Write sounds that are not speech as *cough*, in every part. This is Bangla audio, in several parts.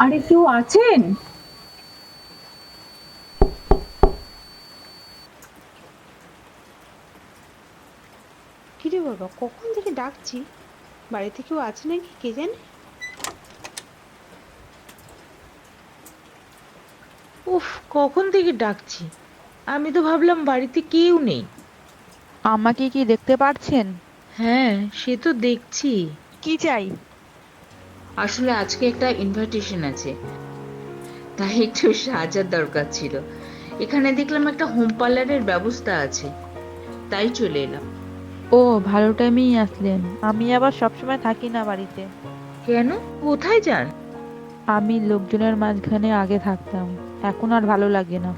আরে কেউ আছেন কখন থেকে ডাকছি? বাড়িতে কেউ আছে নাকি কে জানে? উফ কখন থেকে ডাকছি? আমি তো ভাবলাম বাড়িতে কেউ নেই। আমাকে কি দেখতে পারছেন? হ্যাঁ সে তো দেখছি। কি চাই? আসলে আজকে একটা ইনভাইটেশন আছে। তাই একটু সাহায্যের দরকার ছিল। এখানে দেখলাম একটা হোম পার্লারের ব্যবস্থা আছে। তাই চলে এলাম। ও ভালো টাইমেই আসলেন। আমি আবার সবসময় থাকি না বাড়িতে। কেন? কোথায় যান? আমি লোকজনের মাঝখানে আগে থাকতাম। এখন আর ভালো লাগে না।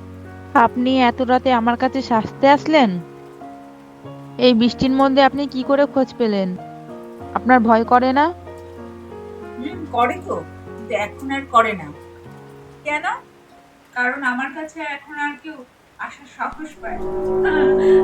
আপনি এত রাতে আমার কাছে সাজতে আসলেন? এই বৃষ্টির মধ্যে আপনি কি করে খোঁজ পেলেন? আপনার ভয় করে না? হুম করে তো কিন্তু এখন আর করে না। কেন? কারণ আমার কাছে এখন আর কেউ আসার সাহস পায় না।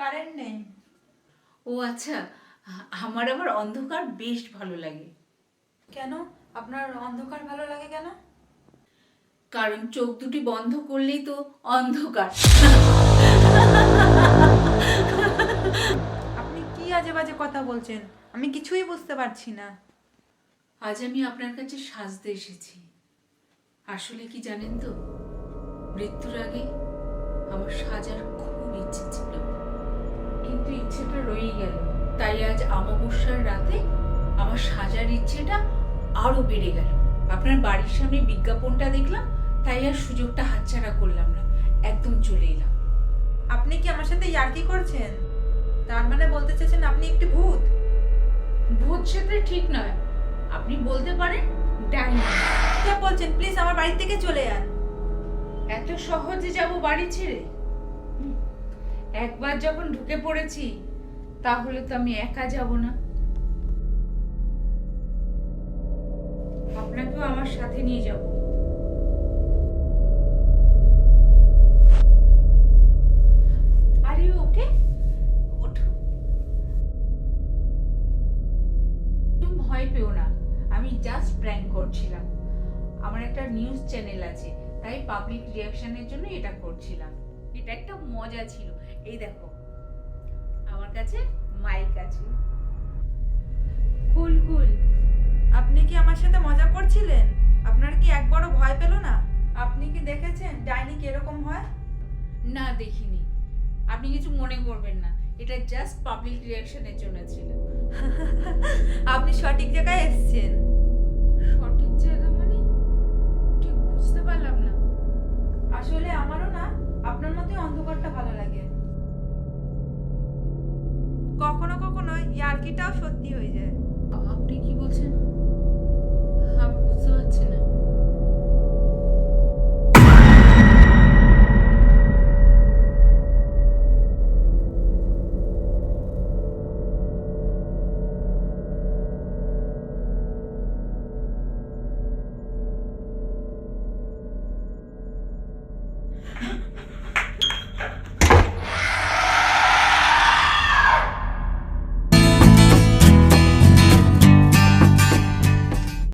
কারেন্ট নেই। ও আচ্ছা আমার আবার অন্ধকার বেশ ভালো লাগে। কেন? আপনার অন্ধকার ভালো লাগে কেন? কারণ চোখ দুটি বন্ধ করলেই তো অন্ধকার। আপনি কি আজে বাজে কথা বলছেন? আমি কিছুই বুঝতে পারছি না। আজ আমি আপনার কাছে সাজতে এসেছি। আসলে কি জানেন তো? মৃত্যুর আগে আমার সাজার খুব ইচ্ছে ছিল। কিন্তু ইচ্ছেটা রয়ে গেল। তাই আজ অমাবস্যার রাতে আমার সাজার ইচ্ছেটা আরও বেড়ে গেল। আপনার বাড়ির সামনে বিজ্ঞাপনটা দেখলাম তাই আর সুযোগটা হাতছাড়া করলাম না। একদম চলে এলাম। আপনি কি আমার সাথে ইয়ার্কি করছেন? তার মানে বলতে চাইছেন আপনি একটি ভূত? ভূত সেটা ঠিক নয়। আপনি বলতে পারেন ডাইনি। বলছেন? প্লিজ আমার বাড়ি থেকে চলে যান। এত সহজে যাব বাড়ি ছেড়ে? একবার যখন ঢুকে পড়েছি, তাহলে তো আমি একা যাব না। আপনাকেও আমার সাথে নিয়ে যাব। ওকে ভয় পেও না, আমি জাস্ট প্র্যাঙ্ক করছিলাম। আমার একটা নিউজ চ্যানেল আছে, তাই পাবলিক রিয়াকশনের জন্য এটা করছিলাম। এটা একটা মজা ছিল। এই দেখো আমার কাছে মাইক আছে। কুল কুল আপনি কি আমার সাথে মজা করছিলেন? আপনার কি একবারও ভয় পেল না? আপনি কি দেখেছেন ডাইনি কীরকম হয়? না দেখিনি। আপনি কিছু মনে করবেন না। এটা জাস্ট পাবলিক রিয়াকশনের জন্য ছিল। *laughs* আপনি সঠিক জায়গায় এসেছেন। ইয়ার্কিটাও সত্যি হয়ে যায়। আপনি কি বলছেন? আমি বুঝতে পারছি না।